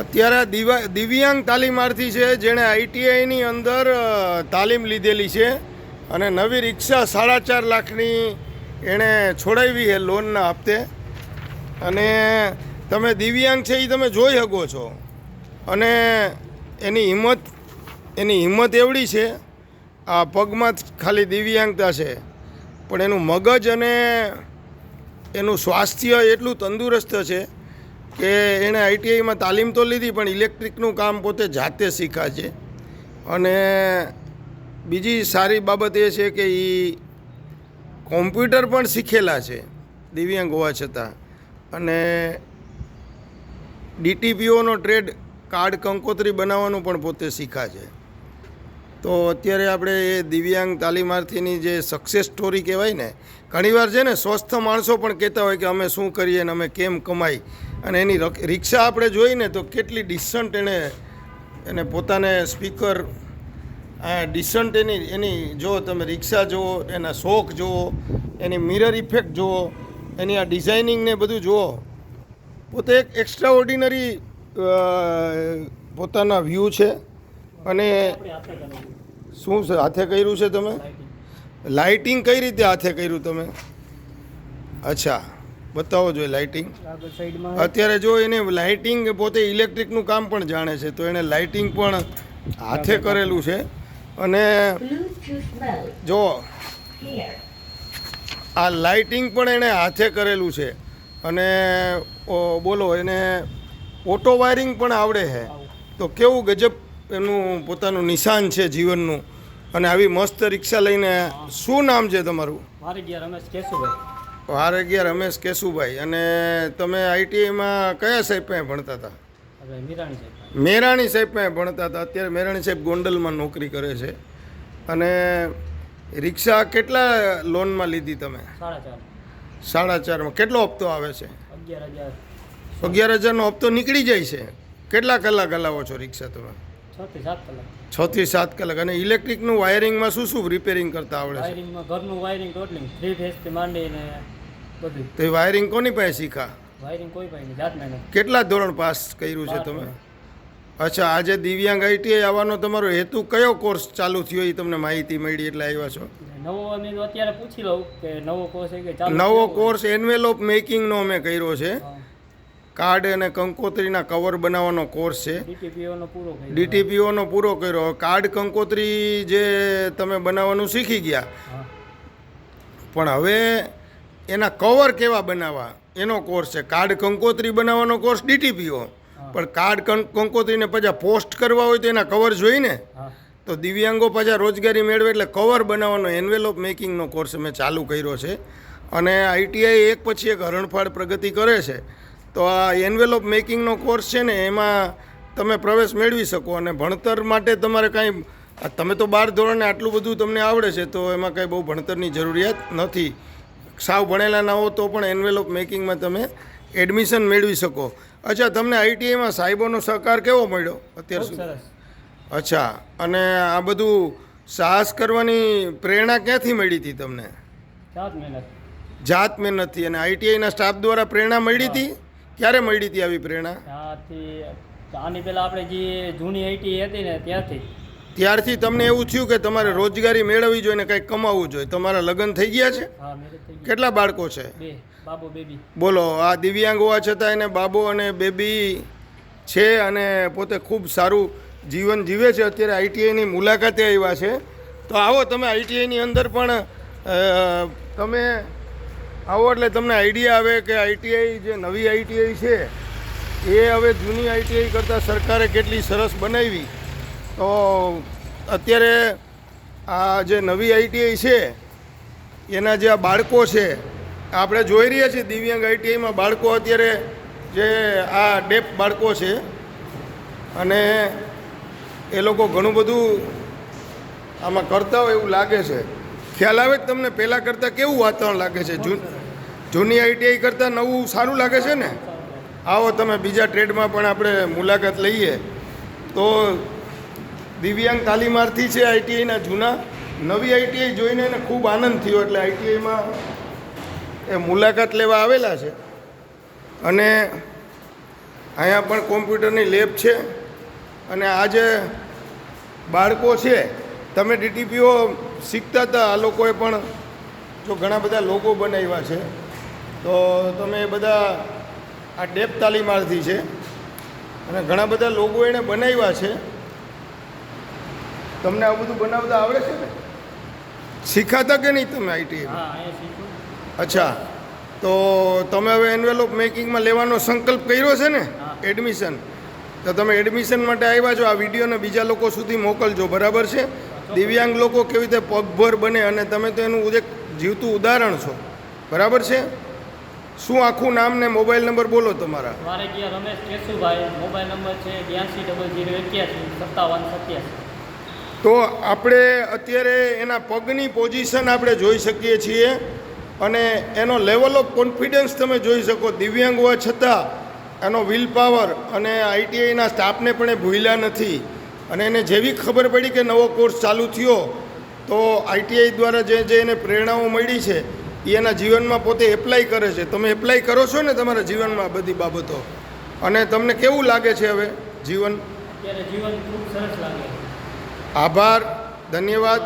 અત્યારે દિવા, દિવ્યાંગ તાલીમાર્થી છે જેણે આઈટીઆઈની અંદર તાલીમ લીધેલી છે અને નવી રિક્ષા સાડા ચાર લાખની એણે છોડાવી છે લોનના હપ્તે. અને તમે દિવ્યાંગ છે એ તમે જોઈ શકો છો. અને એની હિંમત એની હિંમત એવડી છે, આ પગમાં જ ખાલી દિવ્યાંગતા છે. પણ એનું મગજ અને એનું સ્વાસ્થ્ય એટલું તંદુરસ્ત છે કે એણે આઈટીઆઈમાં તાલીમ તો લીધી, પણ ઇલેક્ટ્રિકનું કામ પોતે જાતે શીખા છે અને બીજી સારી બાબત એ છે કે એ કોમ્પ્યુટર પણ શીખેલા છે, દિવ્યાંગ હોવા છતાં. અને ડીટીપીઓનો ટ્રેડ કાર્ડ કંકોત્રી બનાવવાનું પણ પોતે શીખા છે તો અત્યારે આપણે એ દિવ્યાંગ તાલીમાર્થીની જે સક્સેસ સ્ટોરી કહેવાય ને, ઘણીવાર છે ને સ્વસ્થ માણસો પણ કહેતા હોય કે અમે શું કરીએ ને અમે કેમ કમાઈ. અને એની રિક્ષા આપણે જોઈને તો કેટલી ડિસન્ટ એણે, એને પોતાને સ્પીકર આ ડિસન્ટ એની એની જો તમે રિક્ષા જુઓ, એના શોખ જુઓ, એની મિરર ઇફેક્ટ જુઓ, એની આ ડિઝાઇનિંગ ને બધું જુઓ, પોતે એક એક્સ્ટ્રા ઓર્ડિનરી પોતાના વ્યૂ છે. અને શું છે, હાથે કર્યું છે તમે? લાઇટિંગ કઈ રીતે હાથે કર્યું તમે? અચ્છા. બતાવો જોઈએ લાઇટિંગ અત્યારે જો એને લાઇટિંગ પોતે ઇલેક્ટ્રિકનું કામ પણ જાણે છે તો એને લાઇટિંગ પણ હાથે કરેલું છે. અને જો આ લાઇટિંગ પણ એણે હાથે કરેલું છે. અને બોલો એને ઓટો વાયરિંગ પણ આવડે છે. તો કેવું ગજબ એનું પોતાનું નિશાન છે જીવનનું. અને આવી મસ્ત રિક્ષા લઈને શું નામ છે તમારું? મારી ગયા રમેશ કેશુભાઈ. વાર અગિયાર રમેશ કેશુભાઈ. અને તમે આઈટીઆઈમાં કયા સાહેબમાં ભણતા હતા? મીરાણી સાહેબમાં ભણતા હતા. અત્યારે મેરાણી સાહેબ ગોંડલમાં નોકરી કરે છે. અને રિક્ષા કેટલા લોનમાં લીધી તમે? સાડા સાડા ચારમાં. કેટલો હપ્તો આવે છે? અગિયાર હજાર. અગિયાર હજારનો હપ્તો નીકળી જાય છે. કેટલા કલાક હલાવો છો રિક્ષા તમે? છ થી સાત કલાક. સાત કલાક. અને ઇલેક્ટ્રિકનું વાયરિંગમાં શું શું રિપેરિંગ કરતા આવડે છે? વાયરિંગમાં ઘરનું વાયરિંગ ટોટલિંગ થ્રી ફેસથી માંડીને બધું. તો એ વાયરિંગ કોની પાસે શીખા? વાયરિંગ કોઈ પાસે નહીં જાત મહેનત કેટલા ધોરણ પાસ કર્યું છે તમે? અચ્છા આજે દિવ્યાંગ આઈટીઆઈ આવવાનો તમારો હેતુ કયો કોર્સ ચાલુ થયો એ તમને માહિતી મળી એટલે આવ્યા છો? નવો અમે અત્યારે પૂછી લઉં કે નવો કોર્સ નવો કોર્સ એન્વેલોપ મેકિંગનો અમે કર્યો છે. કાર્ડ અને કંકોત્રીના કવર બનાવવાનો કોર્સ છે. ડીટીપીઓનો પૂરો કર્યો. કાર્ડ કંકોત્રી જે તમે બનાવવાનું શીખી ગયા. પણ હવે એના કવર કેવા બનાવવા? એનો કોર્સ છે. કાર્ડ કંકોત્રી બનાવવાનો કોર્સ ડીટીપીઓ. પણ કાર્ડ કંકોત્રીને પછી પોસ્ટ કરવા હોય તો એના કવર જોઈને તો દિવ્યાંગો પાછા રોજગારી મેળવે એટલે કવર બનાવવાનો એન્વેલોપ મેકિંગનો કોર્સ અમે ચાલુ કર્યો છે. અને આઈટીઆઈ એક પછી એક હરણફાળ પ્રગતિ કરે છે. તો આ એન્વેલોપ મેકિંગનો કોર્સ છે ને એમાં તમે પ્રવેશ મેળવી શકો અને ભણતર માટે તમારે કાંઈ તમે તો બાર ધોરણે આટલું બધું તમને આવડે છે તો એમાં કાંઈ બહુ ભણતરની જરૂરિયાત નથી. સાવ ભણેલા ના હો તો પણ એન્વેલોપ મેકિંગમાં તમે એડમિશન મેળવી શકો. અચ્છા તમને આઈટીઆઈમાં સાહેબોનો સહકાર કેવો મળ્યો અત્યાર સુધી? અચ્છા અને આ બધું સાહસ કરવાની પ્રેરણા ક્યાંથી મળી હતી તમને? જાત મહેનત. જાત મહેનતથી અને આઈટીઆઈના સ્ટાફ દ્વારા પ્રેરણા મળી હતી? ક્યારે મળી હતી આવી પ્રેરણા? ત્યાંથી આની પહેલાં આપણે જે જૂની આઈટી હતી ને ત્યાંથી ત્યારથી તમને એવું થયું કે તમારે રોજગારી મેળવવી જોઈએ ને કંઈક કમાવવું જોઈએ. તમારા લગ્ન થઈ ગયા છે? કેટલા બાળકો છે? બોલો આ દિવ્યાંગ હોવા છતાં એને બાબો અને બેબી છે અને પોતે ખૂબ સારું જીવન જીવે છે. અત્યારે આઈટીઆઈની મુલાકાતે આવ્યા છે. તો આવો તમે આઈટીઆઈની અંદર પણ તમે આવો એટલે તમને આઈડિયા આવે કે આઈટીઆઈ જે નવી આઈટીઆઈ છે, એ હવે જૂની આઈટીઆઈ કરતાં સરકારે કેટલી સરસ બનાવી. તો અત્યારે આ જે નવી આઈટીઆઈ છે, એના જે આ બાળકો છે, આપણે જોઈ રહ્યા છીએ દિવ્યાંગ આઈટીઆઈમાં બાળકો અત્યારે જે આ ડેપ બાળકો છે, અને એ લોકો ઘણું બધું આમાં કરતા હોય એવું લાગે છે. ખ્યાલ આવે તમને? પહેલાં કરતાં કેવું વાતાવરણ લાગે છે? જૂન જૂની આઈટીઆઈ કરતાં નવું સારું લાગે છે ને? આવો તમે બીજા ટ્રેડમાં પણ આપણે મુલાકાત લઈએ. તો દિવ્યાંગ તાલીમાર્થી છે આઈટીઆઈના જૂના. નવી આઈટીઆઈ જોઈને એને ખૂબ આનંદ થયો એટલે આઈટીઆઈમાં એ મુલાકાત લેવા આવેલા છે. અને અહીંયા પણ કોમ્પ્યુટરની લેબ છે. અને આ જે બાળકો છે. તમે ડીટીપીઓ શીખતા હતા આ લોકોએ પણ જો ઘણા બધા લોગો બનાવ્યા છે તો તમે બધા આ ડેપ તાલીમાર્થી છે અને ઘણા બધા લોગો એણે બનાવ્યા છે. તમને આ બધું બનાવતા આવડે છે ને? શીખાતા કે નહીં તમે આઈટી અચ્છા તો તમે હવે એન્વેલોપ મેકિંગમાં લેવાનો સંકલ્પ કર્યો છે ને? એડમિશન તો તમે એડમિશન માટે આવ્યા છો આ વિડીયોને બીજા લોકો સુધી મોકલજો બરાબર છે? દિવ્યાંગ લોકો કેવી રીતે પગભર બને અને તમે તો એનું એક જીવતું ઉદાહરણ છો. બરાબર છે? શું આખું નામ ને મોબાઈલ નંબર બોલો તમારા? મારે ગયા રમેશ કેશુભાઈ મોબાઈલ નંબર છે બ્યાસી ડબલ જીરો એક્યાસી સત્તાવન સત્યાસી. તો આપણે અત્યારે એના પગની પોઝિશન આપણે જોઈ શકીએ છીએ અને એનો લેવલ ઓફ કોન્ફિડન્સ તમે જોઈ શકો. દિવ્યાંગ હોવા છતાં એનો વિલ પાવર અને આઈટીઆઈના સ્ટાફને પણ એ ભૂલ્યા નથી. અને એને જેવી ખબર પડી કે નવો કોર્સ ચાલુ થયો તો આઈટીઆઈ દ્વારા જે જે એને પ્રેરણાઓ મળી છે એ એના જીવનમાં પોતે એપ્લાય કરે છે. તમે એપ્લાય કરો છો ને તમારા જીવનમાં આ બધી બાબતો? અને તમને કેવું લાગે છે હવે જીવન? જીવન ખૂબ સરસ લાગે આભાર ધન્યવાદ.